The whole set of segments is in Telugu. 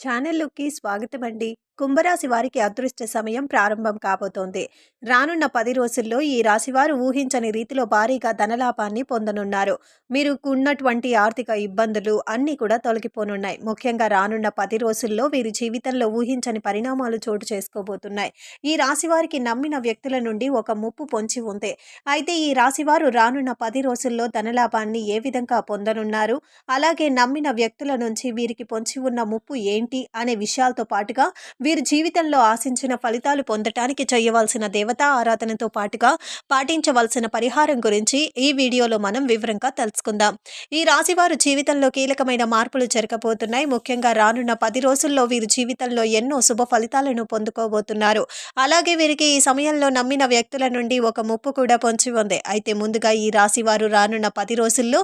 ఛానల్లోకి స్వాగతం అండి కుంభరాశి వారికి అదృష్ట సమయం ప్రారంభం కాబోతోంది. రానున్న పది రోజుల్లో ఈ రాశివారు ఊహించని రీతిలో భారీగా ధనలాభాన్ని పొందనున్నారు. మీరు ఉన్నటువంటి ఆర్థిక ఇబ్బందులు అన్నీ కూడా తొలగిపోనున్నాయి. ముఖ్యంగా రానున్న పది రోజుల్లో వీరి జీవితంలో ఊహించని పరిణామాలు చోటు చేసుకోబోతున్నాయి. ఈ రాశివారికి నమ్మిన వ్యక్తుల నుండి ఒక ముప్పు పొంచి ఉంది. అయితే ఈ రాశివారు రానున్న పది రోజుల్లో ధనలాభాన్ని ఏ విధంగా పొందనున్నారు? అలాగే నమ్మిన వ్యక్తుల నుంచి వీరికి పొంచి ఉన్న ముప్పు ఏంటి? అనే విషయాలతో పాటుగా వీరి జీవితంలో ఆశించిన ఫలితాలు పొందటానికి చేయవలసిన దేవతా ఆరాధనతో పాటుగా పాటించవలసిన పరిహారం గురించి ఈ వీడియోలో మనం వివరంగా తెలుసుకుందాం. ఈ రాశివారు జీవితంలో కీలకమైన మార్పులు జరగబోతున్నాయి. ముఖ్యంగా రానున్న పది రోజుల్లో వీరి జీవితంలో ఎన్నో శుభ ఫలితాలను పొందుకోబోతున్నారు. అలాగే వీరికి ఈ సమయంలో నమ్మిన వ్యక్తుల నుండి ఒక ముప్పు కూడా పొంచి ఉంది. అయితే ముందుగా ఈ రాశివారు రానున్న పది రోజుల్లో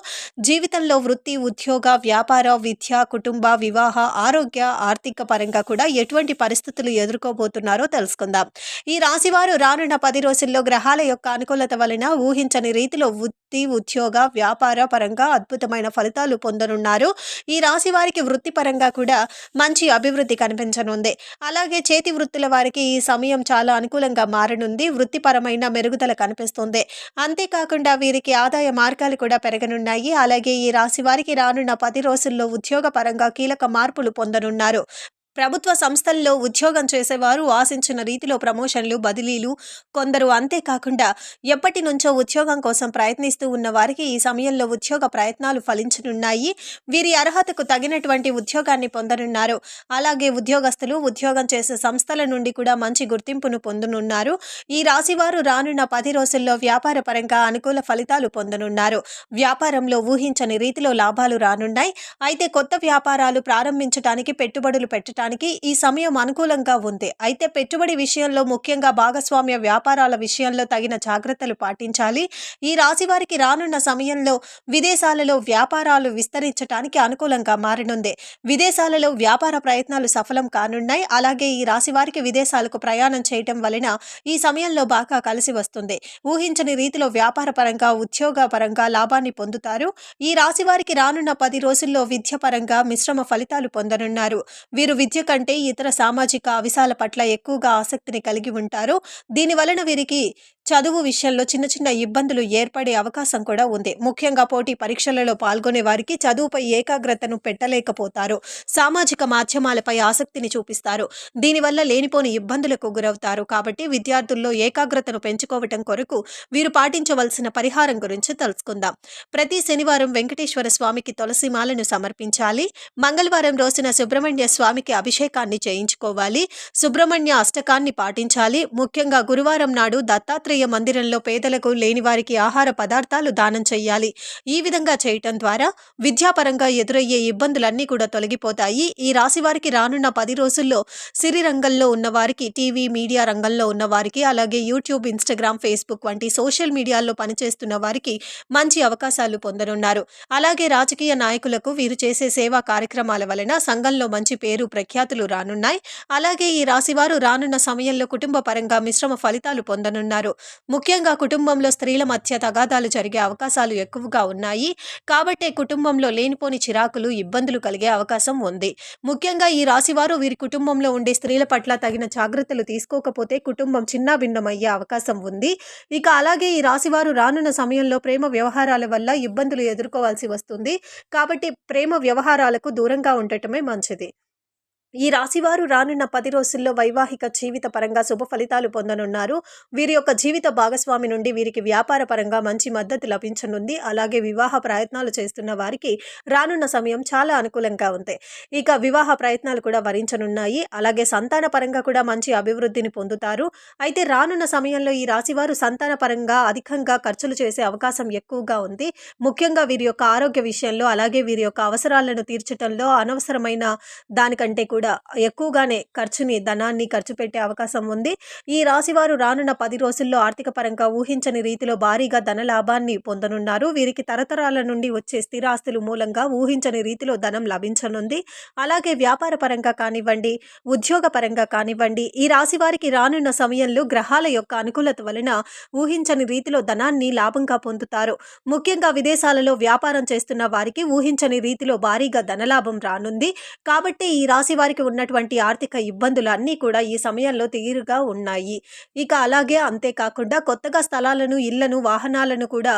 జీవితంలో వృత్తి ఉద్యోగ వ్యాపార విద్య కుటుంబ వివాహ ఆరోగ్య ఆర్థిక పరంగా కూడా ఎటువంటి పరిస్థితులు ఎదుర్కోబోతున్నారో తెలుసుకుందాం. ఈ రాశివారు రానున్న పది రోజుల్లో గ్రహాల యొక్క అనుకూలత వలన ఊహించని రీతిలో వృత్తి ఉద్యోగ వ్యాపార పరంగా అద్భుతమైన ఫలితాలు పొందనున్నారు. ఈ రాశి వారికి వృత్తిపరంగా కూడా మంచి అభివృద్ధి కనిపించనుంది. అలాగే చేతి వృత్తుల వారికి ఈ సమయం చాలా అనుకూలంగా మారనుంది. వృత్తిపరమైన మెరుగుదల కనిపిస్తుంది. అంతేకాకుండా వీరికి ఆదాయ మార్గాలు కూడా పెరగనున్నాయి. అలాగే ఈ రాశి వారికి రానున్న పది రోజుల్లో ఉద్యోగ పరంగా కీలక మార్పులు పొందనున్నారు. ప్రభుత్వ సంస్థల్లో ఉద్యోగం చేసేవారు ఆశించిన రీతిలో ప్రమోషన్లు బదిలీలు కొందరు అంతేకాకుండా ఎప్పటి నుంచో ఉద్యోగం కోసం ప్రయత్నిస్తూ ఉన్న వారికి ఈ సమయంలో ఉద్యోగ ప్రయత్నాలు ఫలించనున్నాయి. వీరి అర్హతకు తగినటువంటి ఉద్యోగాన్ని పొందనున్నారు. అలాగే ఉద్యోగస్తులు ఉద్యోగం చేసే సంస్థల నుండి కూడా మంచి గుర్తింపును పొందనున్నారు. ఈ రాశివారు రానున్న పది రోజుల్లో వ్యాపార పరంగా అనుకూల ఫలితాలు పొందనున్నారు. వ్యాపారంలో ఊహించని రీతిలో లాభాలు రానున్నాయి. అయితే కొత్త వ్యాపారాలు ప్రారంభించడానికి పెట్టుబడులు పెట్టడానికి ఈ సమయం అనుకూలంగా ఉంది. అయితే పెట్టుబడి విషయంలో ముఖ్యంగా భాగస్వామ్య వ్యాపారాల విషయంలో తగిన జాగ్రత్తలు పాటించాలి. ఈ రాశి వారికి రానున్న సమయంలో విదేశాలలో వ్యాపారాలు విస్తరించడానికి అనుకూలంగా మారనుంది. విదేశాలలో వ్యాపార ప్రయత్నాలు సఫలం కానున్నాయి. అలాగే ఈ రాశి వారికి విదేశాలకు ప్రయాణం చేయటం వలన ఈ సమయంలో బాగా కలిసి వస్తుంది. ఊహించని రీతిలో వ్యాపార పరంగా ఉద్యోగ పరంగా లాభాన్ని పొందుతారు. ఈ రాశి వారికి రానున్న పది రోజుల్లో విద్య పరంగా మిశ్రమ ఫలితాలు పొందనున్నారు. వీరు విద్య కంటే ఇతర సామాజిక అంశాల పట్ల ఎక్కువగా ఆసక్తిని కలిగి ఉంటారు. దీని వలన వీరికి చదువు విషయంలో చిన్న చిన్న ఇబ్బందులు ఏర్పడే అవకాశం కూడా ఉంది. ముఖ్యంగా పోటీ పరీక్షలలో పాల్గొనే వారికి చదువుపై ఏకాగ్రతను పెట్టలేకపోతారు. సామాజిక మాధ్యమాలపై ఆసక్తిని చూపిస్తారు. దీనివల్ల లేనిపోని ఇబ్బందులకు గురవుతారు. కాబట్టి విద్యార్థుల్లో ఏకాగ్రతను పెంచుకోవటం కొరకు వీరు పాటించవలసిన పరిహారం గురించి తెలుసుకుందాం. ప్రతి శనివారం వెంకటేశ్వర స్వామికి తులసిమాలను సమర్పించాలి. మంగళవారం రోజున సుబ్రహ్మణ్య స్వామికి అభిషేకాన్ని చేయించుకోవాలి. సుబ్రహ్మణ్య అష్టకాన్ని పాటించాలి. ముఖ్యంగా గురువారం నాడు దత్తాత్రేయ మందిరంలో పేదలకు లేని వారికి ఆహార పదార్థాలు దానం చేయాలి ఈ విధంగా చేయటం ద్వారా విద్యాపరంగా ఎదురయ్యే ఇబ్బందులన్నీ కూడా తొలగిపోతాయి. ఈ రాశి వారికి రానున్న పది రోజుల్లో సిరి రంగంలో ఉన్నవారికి టీవీ మీడియా రంగంలో ఉన్నవారికి అలాగే యూట్యూబ్ ఇన్స్టాగ్రామ్ ఫేస్బుక్ వంటి సోషల్ మీడియాల్లో పనిచేస్తున్న వారికి మంచి అవకాశాలు పొందనున్నారు. అలాగే రాజకీయ నాయకులకు వీరు చేసే సేవా కార్యక్రమాల వలన సంఘంలో మంచి పేరు ప్రఖ్యాతులు రానున్నాయి. అలాగే ఈ రాశివారు రానున్న సమయంలో కుటుంబ పరంగా మిశ్రమ ఫలితాలు పొందనున్నారు. ముఖ్యంగా కుటుంబంలో స్త్రీల మధ్య తగాదాలు జరిగే అవకాశాలు ఎక్కువగా ఉన్నాయి. కాబట్టే కుటుంబంలో లేనిపోని చిరాకులు ఇబ్బందులు కలిగే అవకాశం ఉంది. ముఖ్యంగా ఈ రాశివారు వీరి కుటుంబంలో ఉండే స్త్రీల పట్ల తగిన జాగ్రత్తలు తీసుకోకపోతే కుటుంబం చిన్నాభిన్నమయ్యే అవకాశం ఉంది. ఇక అలాగే ఈ రాశివారు రానున్న సమయంలో ప్రేమ వ్యవహారాల వల్ల ఇబ్బందులు ఎదుర్కోవాల్సి వస్తుంది. కాబట్టి ప్రేమ వ్యవహారాలకు దూరంగా ఉండటమే మంచిది. ఈ రాశివారు రానున్న పది రోజుల్లో వైవాహిక జీవిత పరంగా శుభ ఫలితాలు పొందనున్నారు. వీరి యొక్క జీవిత భాగస్వామి నుండి వీరికి వ్యాపార పరంగా మంచి మద్దతు లభించనుంది. అలాగే వివాహ ప్రయత్నాలు చేస్తున్న వారికి రానున్న సమయం చాలా అనుకూలంగా ఉంది. ఇక వివాహ ప్రయత్నాలు కూడా వరించనున్నాయి. అలాగే సంతాన పరంగా కూడా మంచి అభివృద్ధిని పొందుతారు. అయితే రానున్న సమయంలో ఈ రాశివారు సంతాన పరంగా అధికంగా ఖర్చులు చేసే అవకాశం ఎక్కువగా ఉంది. ముఖ్యంగా వీరి యొక్క ఆరోగ్య విషయంలో అలాగే వీరి యొక్క అవసరాలను తీర్చడంలో అనవసరమైన దానికంటే కూడా ఎక్కువగానే ఖర్చుని ధనాన్ని ఖర్చు పెట్టే అవకాశం ఉంది. ఈ రాశివారు రానున్న పది రోజుల్లో ఆర్థిక పరంగా ఊహించని రీతిలో భారీగా ధన లాభాన్ని పొందనున్నారు. వీరికి తరతరాల నుండి వచ్చే స్థిరాస్తులు మూలంగా ఊహించని రీతిలో ధనం లభించనుంది. అలాగే వ్యాపార పరంగా కానివ్వండి ఉద్యోగ పరంగా కానివ్వండి ఈ రాశి వారికి రానున్న సమయంలో గ్రహాల యొక్క అనుకూలత వలన ఊహించని రీతిలో ధనాన్ని లాభంగా పొందుతారు. ముఖ్యంగా విదేశాలలో వ్యాపారం చేస్తున్న వారికి ఊహించని రీతిలో భారీగా ధనలాభం రానుంది. కాబట్టి ఈ రాశి వారి వారికి ఉన్నటువంటి ఆర్థిక ఇబ్బందులు అన్నీ కూడా ఈ సమయంలో తీరుగా ఉన్నాయి. ఇక అలాగే అంతేకాకుండా కొత్తగా స్థలాలను ఇళ్ళను వాహనాలను కూడా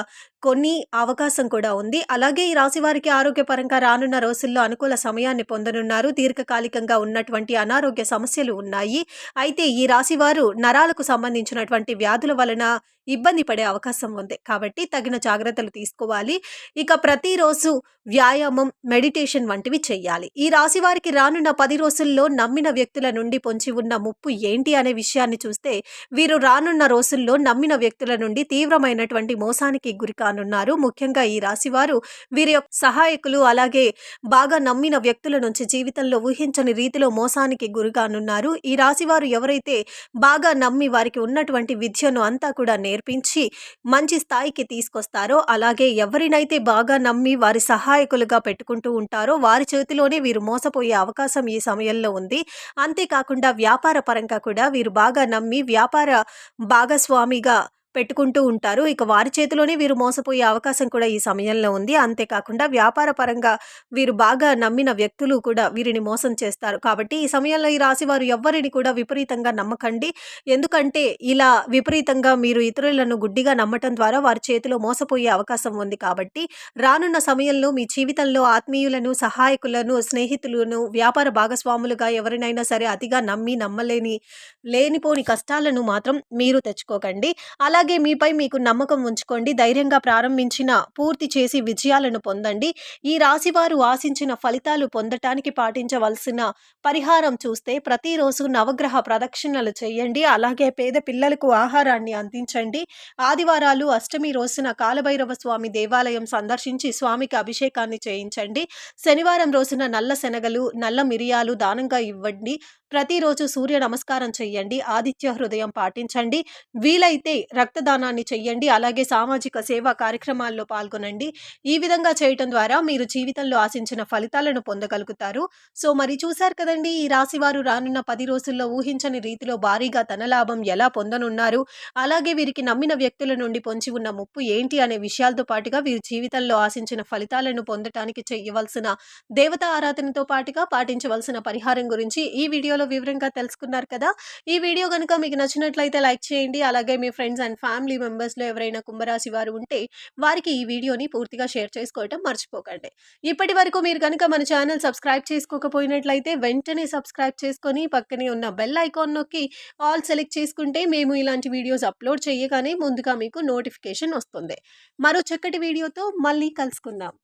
కొన్ని అవకాశం కూడా ఉంది. అలాగే ఈ రాశి వారికి ఆరోగ్యపరంగా రానున్న రోజుల్లో అనుకూల సమయాన్ని పొందనున్నారు. దీర్ఘకాలికంగా ఉన్నటువంటి అనారోగ్య సమస్యలు ఉన్నాయి. అయితే ఈ రాశి వారు నరాలకు సంబంధించినటువంటి వ్యాధుల వలన ఇబ్బంది పడే అవకాశం ఉంది. కాబట్టి తగిన జాగ్రత్తలు తీసుకోవాలి. ఇక ప్రతిరోజు వ్యాయామం మెడిటేషన్ వంటివి చేయాలి ఈ రాశి వారికి రానున్న పది రోజుల్లో నమ్మిన వ్యక్తుల నుండి పొంచి ఉన్న ముప్పు ఏంటి అనే విషయాన్ని చూస్తే వీరు రానున్న రోజుల్లో నమ్మిన వ్యక్తుల నుండి తీవ్రమైనటువంటి మోసానికి గురి కానున్నారు. ముఖ్యంగా ఈ రాశి వారు వీరి యొక్క సహాయకులు అలాగే బాగా నమ్మిన వ్యక్తుల నుంచి జీవితంలో ఊహించని రీతిలో మోసానికి గురి కానున్నారు. ఈ రాశి వారు ఎవరైతే బాగా నమ్మి వారికి ఉన్నటువంటి విద్యను అంతా కూడా నేర్పించి మంచి స్థాయికి తీసుకొస్తారో అలాగే ఎవరినైతే బాగా నమ్మి వారి సహాయకులుగా పెట్టుకుంటూ ఉంటారో వారి చేతిలోనే వీరు మోసపోయే అవకాశం ఈ సమయంలో ఉంది. అంతేకాకుండా వ్యాపార పరంగా కూడా వీరు బాగా నమ్మి వ్యాపార భాగస్వామిగా పెట్టుకుంటూ ఉంటారు. ఇక వారి చేతిలోనే వీరు మోసపోయే అవకాశం కూడా ఈ సమయంలో ఉంది. అంతేకాకుండా వ్యాపార పరంగా వీరు బాగా నమ్మిన వ్యక్తులు కూడా వీరిని మోసం చేస్తారు. కాబట్టి ఈ సమయంలో ఈ రాశి వారు ఎవ్వరిని కూడా విపరీతంగా నమ్మకండి. ఎందుకంటే ఇలా విపరీతంగా మీరు ఇతరులను గుడ్డిగా నమ్మటం ద్వారా వారి చేతిలో మోసపోయే అవకాశం ఉంది కాబట్టి రానున్న సమయంలో మీ జీవితంలో ఆత్మీయులను సహాయకులను స్నేహితులను వ్యాపార భాగస్వాములుగా ఎవరినైనా సరే అతిగా నమ్మి నమ్మలేని లేనిపోని కష్టాలను మాత్రం మీరు తెచ్చుకోకండి. అలాగే అలాగే మీపై మీకు నమ్మకం ఉంచుకోండి. ధైర్యంగా ప్రారంభించిన పూర్తి చేసి విజయాలను పొందండి. ఈ రాశి వారు ఆశించిన ఫలితాలు పొందటానికి పాటించవలసిన పరిహారం చూస్తే ప్రతిరోజు నవగ్రహ ప్రదక్షిణలు చేయండి. అలాగే పేద పిల్లలకు ఆహారాన్ని అందించండి. ఆదివారాలు అష్టమి రోజున కాలభైరవ స్వామి దేవాలయం సందర్శించి స్వామికి అభిషేకాన్ని చేయించండి. శనివారం రోజున నల్ల శనగలు నల్ల మిరియాలు దానంగా ఇవ్వండి. ప్రతిరోజు సూర్య నమస్కారం చేయండి ఆదిత్య హృదయం పాటించండి వీలైతే రక్తదానాన్ని చేయండి అలాగే సామాజిక సేవా కార్యక్రమాల్లో పాల్గొనండి. ఈ విధంగా చేయటం ద్వారా మీరు జీవితంలో ఆశించిన ఫలితాలను పొందగలుగుతారు. సో మరి చూశారు కదండి ఈ రాశి వారు రానున్న పది రోజుల్లో ఊహించని రీతిలో భారీగా ధనలాభం ఎలా పొందనున్నారు? అలాగే వీరికి నమ్మిన వ్యక్తుల నుండి పొంచి ఉన్న ముప్పు ఏంటి అనే విషయాలతో పాటుగా వీరి జీవితంలో ఆశించిన ఫలితాలను పొందటానికి చేయవలసిన దేవత ఆరాధనతో పాటుగా పాటించవలసిన పరిహారం గురించి ఈ వీడియో వీడియోలో వివరంగా తెలుసుకున్నారు కదా. ఈ వీడియో కనుక మీకు నచ్చినట్లయితే లైక్ చేయండి. అలాగే మీ ఫ్రెండ్స్ అండ్ ఫ్యామిలీ మెంబర్స్లో ఎవరైనా కుంభరాశి వారు ఉంటే వారికి ఈ వీడియోని పూర్తిగా షేర్ చేసుకోవటం మర్చిపోకండి. ఇప్పటి వరకు మీరు కనుక మన ఛానల్ సబ్స్క్రైబ్ చేసుకోకపోయినట్లయితే వెంటనే సబ్స్క్రైబ్ చేసుకొని పక్కనే ఉన్న బెల్ ఐకాన్ నొక్కి ఆల్ సెలెక్ట్ చేసుకుంటే మేము ఇలాంటి వీడియోస్ అప్లోడ్ చేయగానే ముందుగా మీకు నోటిఫికేషన్ వస్తుంది. మరో చక్కటి వీడియోతో మళ్ళీ కలుసుకుందాం.